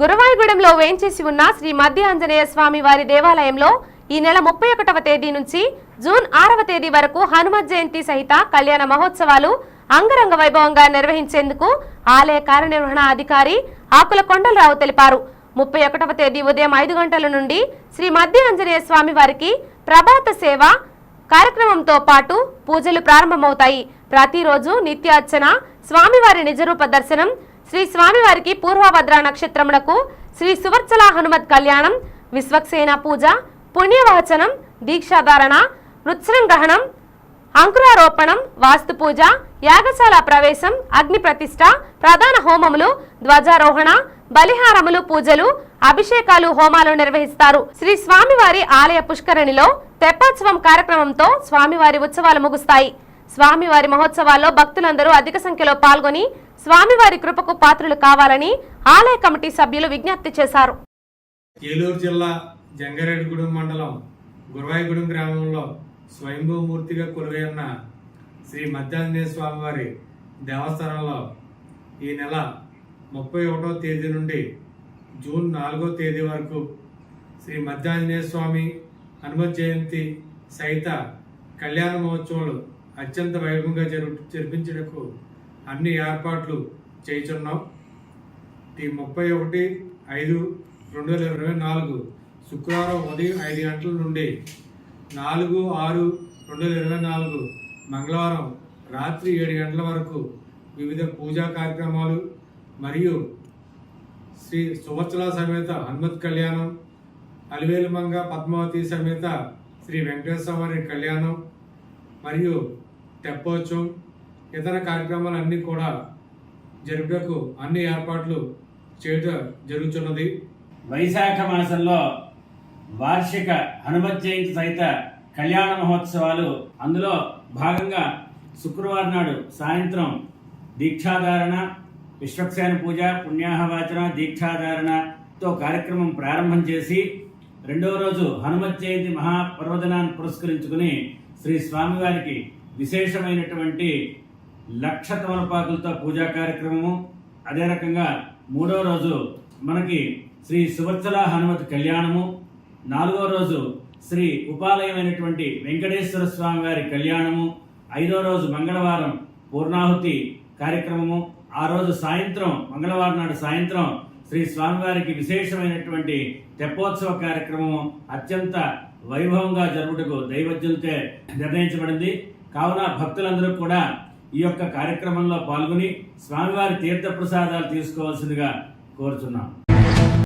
గురవాయిగూడెంలో వేంచేసి ఉన్న శ్రీ మధ్య ఆంజనేయ స్వామి వారి దేవాలయంలో ఈ నెల ముప్పై ఒకటవ తేదీ నుంచి జూన్ ఆరవ తేదీ వరకు హనుమత్ జయంతి సహిత కళ్యాణ మహోత్సవాలు అంగరంగ వైభవంగా నిర్వహించేందుకు ఆలయ కార్యనిర్వహణ అధికారి ఆకుల కొండలరావు తెలిపారు. ముప్పై ఒకటవ తేదీ ఉదయం ఐదు గంటల నుండి శ్రీ మధ్య ఆంజనేయ స్వామి వారికి ప్రభాత సేవ కార్యక్రమంతో పాటు పూజలు ప్రారంభమవుతాయి. ప్రతిరోజు నిత్యార్చన స్వామివారి నిజరూప దర్శనం శ్రీ స్వామివారికి పూర్వభద్ర నక్షత్రమునకు శ్రీ సువర్చల హనుమత్ కళ్యాణం విశ్వక్సేన పూజ పుణ్యవచనం దీక్షాధారణ వృత్సరం గ్రహణం అంకురారోపణం వాస్తు పూజ యాగశాల ప్రవేశం అగ్ని ప్రతిష్ట ప్రధాన హోమములు ధ్వజారోహణ బలిహారములు పూజలు అభిషేకాలు హోమాలు నిర్వహిస్తారు. శ్రీ స్వామివారి ఆలయ పుష్కరిణిలో తెప్పోత్సవం కార్యక్రమంతో స్వామివారి ఉత్సవాలు ముగుస్తాయి. స్వామివారి మహోత్సవాల్లో భక్తులందరూ అధిక సంఖ్యలో పాల్గొని స్వామివారి కృపకు పాత్రలు కావాలని ఆలయ కమిటీ సభ్యులు విజ్ఞప్తి చేశారు. ఏలూరు జిల్లా జంగారెడ్డిగూడెం మండలం గురవాయిగూడెం గ్రామంలో స్వయంభూమూర్తిగా కొలువై ఉన్న శ్రీ మధ్యాంజనేయ స్వామివారి దేవస్థానంలో ఈ నెల ముప్పై ఒకటో తేదీ నుండి జూన్ నాలుగో తేదీ వరకు శ్రీ మధ్యాంజనేయ స్వామి హనుమత్ జయంతి సహిత కళ్యాణ మహోత్సవాలు అత్యంత వైభవంగా జరు జరిపించడకు అన్ని ఏర్పాట్లు చేయుచున్నాం. ఈ ముప్పై ఒకటి ఐదు రెండు వేల ఇరవై నాలుగు శుక్రవారం ఉదయం ఐదు గంటల నుండి నాలుగు ఆరు రెండు వేల ఇరవై నాలుగు మంగళవారం రాత్రి ఏడు గంటల వరకు వివిధ పూజా కార్యక్రమాలు మరియు శ్రీ సువత్సల సమేత హనుమత్ కళ్యాణం అలివేలుమంగ పద్మావతి సమేత శ్రీ వెంకటేశ్వర వారి కళ్యాణం మరియు తెప్పోత్సవం ఇతర కార్యక్రమాలన్నీ కూడా జరుపుటకు అన్ని ఏర్పాట్లు చేయటం జరుగుతున్నది వైశాఖ మాసంలో వార్షిక హనుమత్ జయంతి సహిత కళ్యాణ మహోత్సవాలు అందులో భాగంగా శుక్రవారం నాడు సాయంత్రం దీక్షాధారణ విశ్వక్సేన పూజ పుణ్యాహవాచన దీక్షాధారణతో కార్యక్రమం ప్రారంభం చేసి రెండవ రోజు హనుమత్ జయంతి మహాపర్వదనాన్ని పురస్కరించుకుని శ్రీ స్వామివారికి విశేషమైనటువంటి లక్ష తమలపాకులతో పూజా కార్యక్రమము. అదే రకంగా మూడో రోజు మనకి శ్రీ సువత్సల హనుమతి కళ్యాణము. నాలుగో రోజు శ్రీ ఉపాలయమైనటువంటి వెంకటేశ్వర స్వామి వారి కళ్యాణము. ఐదో రోజు మంగళవారం పూర్ణాహుతి కార్యక్రమము. ఆ రోజు సాయంత్రం మంగళవారం నాడు సాయంత్రం శ్రీ స్వామివారికి విశేషమైనటువంటి తెప్పోత్సవ కార్యక్రమము అత్యంత వైభవంగా జరుగుటకు దైవజ్ఞులతో నిర్ణయించబడింది. కావున భక్తులందరూ కూడా ఈ యొక్క కార్యక్రమంలో పాల్గొని స్వామివారి తీర్థ ప్రసాదాలు తీసుకోవాల్సిందిగా కోరుచున్నాం.